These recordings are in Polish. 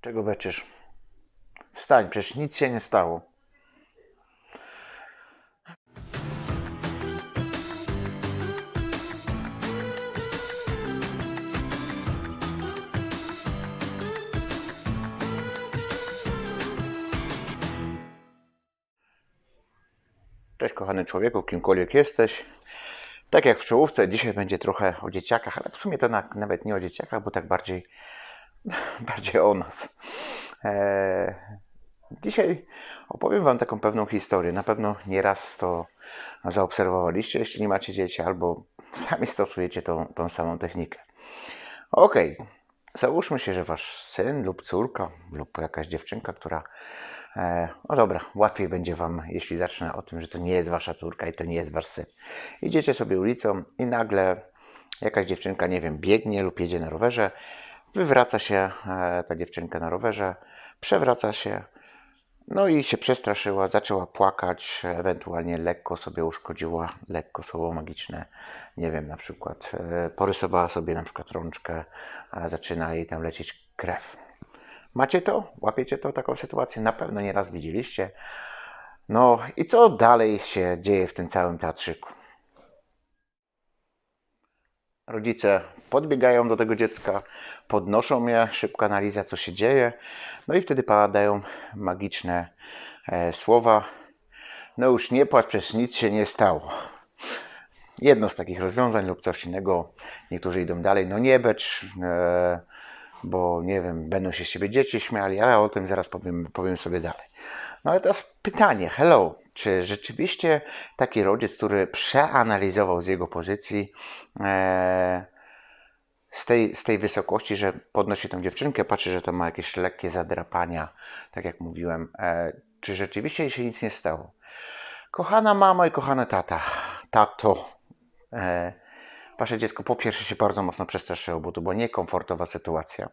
Czego beczysz? Wstań, przecież nic się nie stało. Cześć kochany człowieku, kimkolwiek jesteś. Tak jak w czołówce, dzisiaj będzie trochę o dzieciakach, ale w sumie to na, nawet nie o dzieciakach, bo tak bardziej, bardziej o nas. Eee, dzisiaj opowiem Wam taką pewną historię. Na pewno nieraz to zaobserwowaliście, jeśli nie macie dzieci, albo sami stosujecie tą, tą samą technikę. Okej, załóżmy się, że Wasz syn lub córka lub jakaś dziewczynka, która E, no dobra, łatwiej będzie Wam, jeśli zacznę o tym, że to nie jest Wasza córka i to nie jest Wasz syn. Idziecie sobie ulicą i nagle jakaś dziewczynka, nie wiem, biegnie lub jedzie na rowerze, wywraca się e, ta dziewczynka na rowerze, przewraca się, no i się przestraszyła, zaczęła płakać, ewentualnie lekko sobie uszkodziła, lekko słowo magiczne, nie wiem, na przykład e, porysowała sobie na przykład rączkę, zaczyna jej tam lecieć krew. Macie to? Łapiecie to, taką sytuację? Na pewno nieraz widzieliście. No i co dalej się dzieje w tym całym teatrzyku? Rodzice podbiegają do tego dziecka, podnoszą je, szybka analiza, co się dzieje. No i wtedy padają magiczne e, słowa. No już nie płacz, przecież nic się nie stało. Jedno z takich rozwiązań lub coś innego. Niektórzy idą dalej. No nie becz, e, bo nie wiem, będą się z siebie dzieci śmiali, ale o tym zaraz powiem, powiem sobie dalej. No ale teraz pytanie, hello, czy rzeczywiście taki rodzic, który przeanalizował z jego pozycji e, z, tej, z tej wysokości, że podnosi tę dziewczynkę, patrzy, że to ma jakieś lekkie zadrapania, tak jak mówiłem, e, czy rzeczywiście jej się nic nie stało? Kochana mama i kochany tata, tato, e, Wasze dziecko po pierwsze się bardzo mocno przestraszyło, bo to była niekomfortowa sytuacja.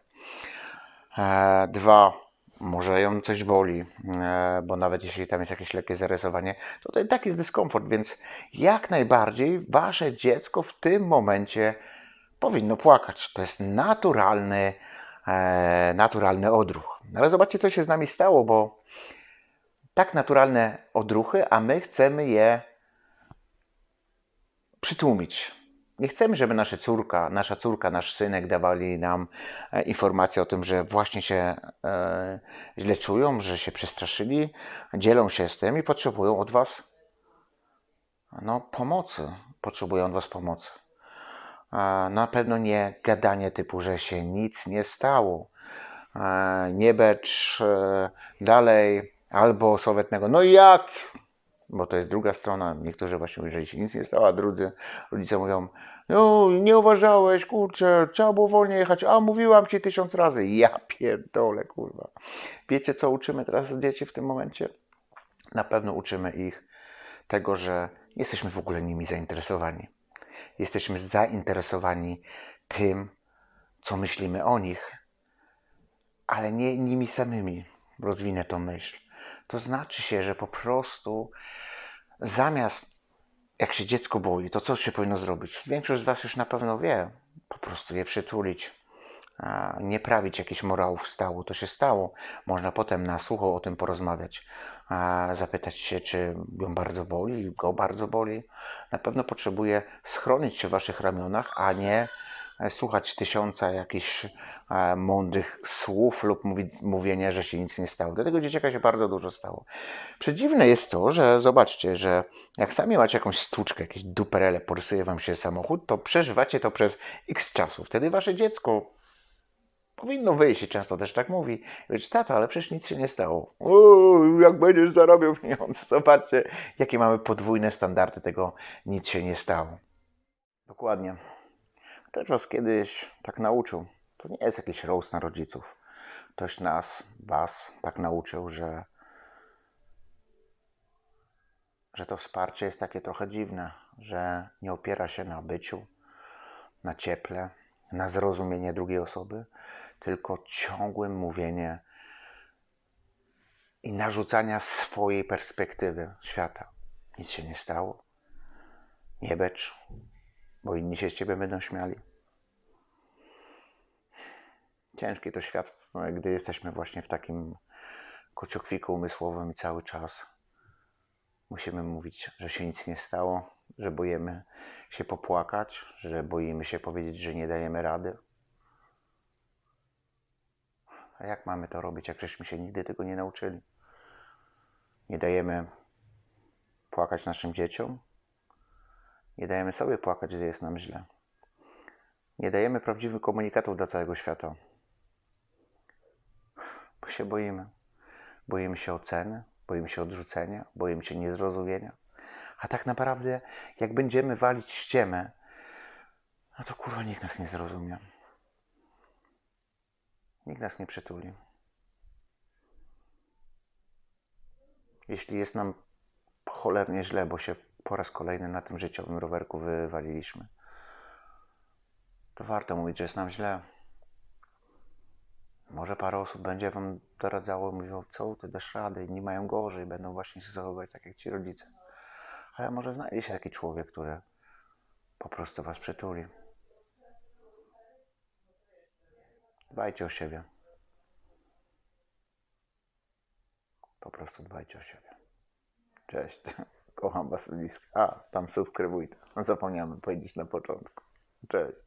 E, dwa, może ją coś boli, e, bo nawet jeśli tam jest jakieś lekkie zarysowanie, to, to i tak jest dyskomfort, więc jak najbardziej wasze dziecko w tym momencie powinno płakać. To jest naturalny, e, naturalny odruch. No ale zobaczcie, co się z nami stało, bo tak naturalne odruchy, a my chcemy je przytłumić. Nie chcemy, żeby nasza córka, nasza córka, nasz synek dawali nam e, informacje o tym, że właśnie się e, źle czują, że się przestraszyli, dzielą się z tym i potrzebują od Was no, pomocy. Potrzebują od Was pomocy. E, na pewno nie gadanie typu, że się nic nie stało. E, nie becz e, dalej albo sowetnego. No jak? Bo to jest druga strona. Niektórzy właśnie mówią, że się nic nie stało, a drudzy rodzice mówią, no nie uważałeś, kurczę, trzeba było wolniej jechać, a mówiłam ci tysiąc razy. Ja pierdolę, kurwa. Wiecie, co uczymy teraz dzieci w tym momencie? Na pewno uczymy ich tego, że jesteśmy w ogóle nimi zainteresowani. Jesteśmy zainteresowani tym, co myślimy o nich, ale nie nimi samymi. Rozwinę tą myśl. To znaczy się, że po prostu zamiast jak się dziecko boi, to co się powinno zrobić? Większość z Was już na pewno wie. Po prostu je przytulić. Nie prawić jakichś morałów stało, to się stało. Można potem na sucho o tym porozmawiać. Zapytać się, czy ją bardzo boli, go bardzo boli. Na pewno potrzebuje schronić się w Waszych ramionach, a nie słuchać tysiąca jakichś e, mądrych słów lub mówienia, że się nic nie stało. Dlatego dzieciaka się bardzo dużo stało. Przedziwne jest to, że zobaczcie, że jak sami macie jakąś stłuczkę, jakieś duperele, porysuje wam się samochód, to przeżywacie to przez x czasu. Wtedy wasze dziecko powinno wyjść i często też tak mówi. Wiesz, tato, ale przecież nic się nie stało. O, jak będziesz zarabiał pieniądze. Zobaczcie, jakie mamy podwójne standardy tego nic się nie stało. Dokładnie też was kiedyś tak nauczył. To nie jest jakiś roast na rodziców. Ktoś nas, was tak nauczył, że, że to wsparcie jest takie trochę dziwne, że nie opiera się na byciu, na cieple, na zrozumienie drugiej osoby, tylko ciągłym mówienie i narzucania swojej perspektywy świata. Nic się nie stało. Nie becz, bo inni się z ciebie będą śmiali. ciężki to świat, gdy jesteśmy właśnie w takim kociokwiku umysłowym i cały czas musimy mówić, że się nic nie stało, że boimy się popłakać, że boimy się powiedzieć, że nie dajemy rady. A jak mamy to robić, jak żeśmy się nigdy tego nie nauczyli? Nie dajemy płakać naszym dzieciom, nie dajemy sobie płakać, gdy jest nam źle. Nie dajemy prawdziwych komunikatów dla całego świata. Bo się boimy. Boimy się oceny, boimy się odrzucenia, boimy się niezrozumienia. A tak naprawdę, jak będziemy walić ściemę, no to kurwa nikt nas nie zrozumie. Nikt nas nie przytuli. Jeśli jest nam cholernie źle, bo się po raz kolejny na tym życiowym rowerku wywaliliśmy, to warto mówić, że jest nam źle. Może parę osób będzie wam doradzało, mówiło, co ty dasz radę, inni mają gorzej, będą właśnie się zachowywać tak jak ci rodzice. Ale może znajdzie się taki człowiek, który po prostu was przytuli. Dbajcie o siebie. Po prostu dbajcie o siebie. Cześć. Kocham was blisko. A, tam subskrybujcie. Zapomniałem powiedzieć na początku. Cześć.